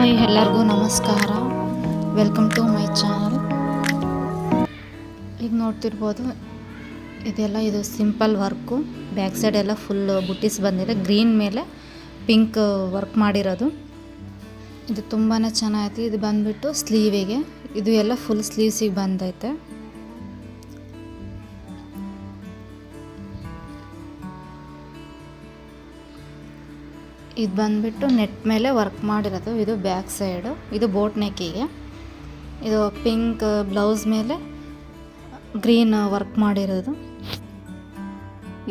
Hi ಎಲ್ಲರಿಗೂ ನಮಸ್ಕಾರ. Welcome to my channel ಈಗ ನೋಡ್ತಿರ್ಬೋದು, ಇದೆಲ್ಲ ಇದು ಸಿಂಪಲ್ ವರ್ಕು ಬ್ಯಾಕ್ ಸೈಡ್ ಎಲ್ಲ ಫುಲ್ ಬುಟ್ಟಿಸ್ ಬಂದಿದೆ. ಗ್ರೀನ್ ಮೇಲೆ ಪಿಂಕ್ ವರ್ಕ್ ಮಾಡಿರೋದು. ಇದು ತುಂಬಾ ಚೆನ್ನಾಗೈತಿ. ಇದು ಬಂದ್ಬಿಟ್ಟು ಸ್ಲೀವಿಗೆ ಇದು ಎಲ್ಲ ಫುಲ್ ಸ್ಲೀವ್ಸಿಗೆ ಬಂದೈತೆ. ಇದು ಬಂದ್ಬಿಟ್ಟು ನೆಟ್ ಮೇಲೆ ವರ್ಕ್ ಮಾಡಿರೋದು. ಇದು ಬ್ಯಾಕ್ ಸೈಡು. ಇದು ಬೋಟ್ ನೆಕ್ಕಿಗೆ. ಇದು ಪಿಂಕ್ ಬ್ಲೌಸ್ ಮೇಲೆ ಗ್ರೀನ್ ವರ್ಕ್ ಮಾಡಿರೋದು.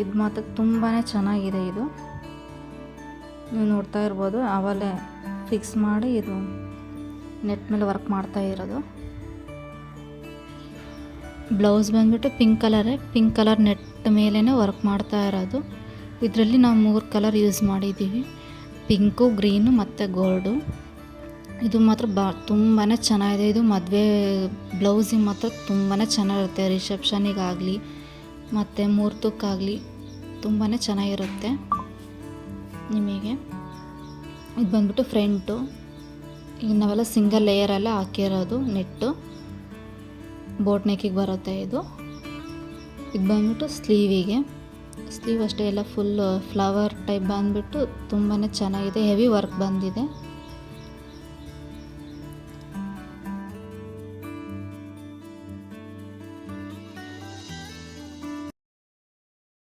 ಇದು ಮಾತ್ರ ತುಂಬಾ ಚೆನ್ನಾಗಿದೆ ಇದು. ನೀವು ನೋಡ್ತಾ ಇರ್ಬೋದು, ಆವಾಗಲೇ ಫಿಕ್ಸ್ ಮಾಡಿ ಇದು ನೆಟ್ ಮೇಲೆ ವರ್ಕ್ ಮಾಡ್ತಾ ಇರೋದು. ಬ್ಲೌಸ್ ಬಂದ್ಬಿಟ್ಟು ಪಿಂಕ್ ಕಲರೇ. ಪಿಂಕ್ ಕಲರ್ ನೆಟ್ ಮೇಲೇ ವರ್ಕ್ ಮಾಡ್ತಾ ಇರೋದು. ಇದರಲ್ಲಿ ನಾವು ಮೂರು ಕಲರ್ ಯೂಸ್ ಮಾಡಿದ್ದೀವಿ. ಪಿಂಕು, ಗ್ರೀನು ಮತ್ತು ಗೋಲ್ಡು. ಇದು ಮಾತ್ರ ಬಾ ತುಂಬಾ ಚೆನ್ನಾಗಿದೆ. ಇದು ಮದುವೆ ಬ್ಲೌಸಿಗೆ ಮಾತ್ರ ತುಂಬಾ ಚೆನ್ನಾಗಿರುತ್ತೆ ರಿಸೆಪ್ಷನಿಗಾಗಲಿ ಮತ್ತು ಮುಹೂರ್ತಕ್ಕಾಗಲಿ ತುಂಬಾ ಚೆನ್ನಾಗಿರುತ್ತೆ ನಿಮಗೆ. ಇದು ಬಂದ್ಬಿಟ್ಟು ಫ್ರಂಟು. ಈಗ ನಾವೆಲ್ಲ ಸಿಂಗಲ್ ಲೇಯರೆಲ್ಲ ಹಾಕಿರೋದು ನೆಟ್ಟು. ಬೋಟ್ ನೆಕ್ಕಿಗೆ ಬರುತ್ತೆ ಇದು. ಇದು ಬಂದ್ಬಿಟ್ಟು ಸ್ಲೀವಿಗೆ. ಸ್ಲೀವ್ ಅಷ್ಟೇ ಎಲ್ಲ ಫುಲ್ ಫ್ಲವರ್ ಟೈಪ್ ಬಂದುಬಿಟ್ಟು ತುಂಬಾ ಚೆನ್ನಾಗಿದೆ ಹೆವಿ ವರ್ಕ್ ಬಂದಿದೆ.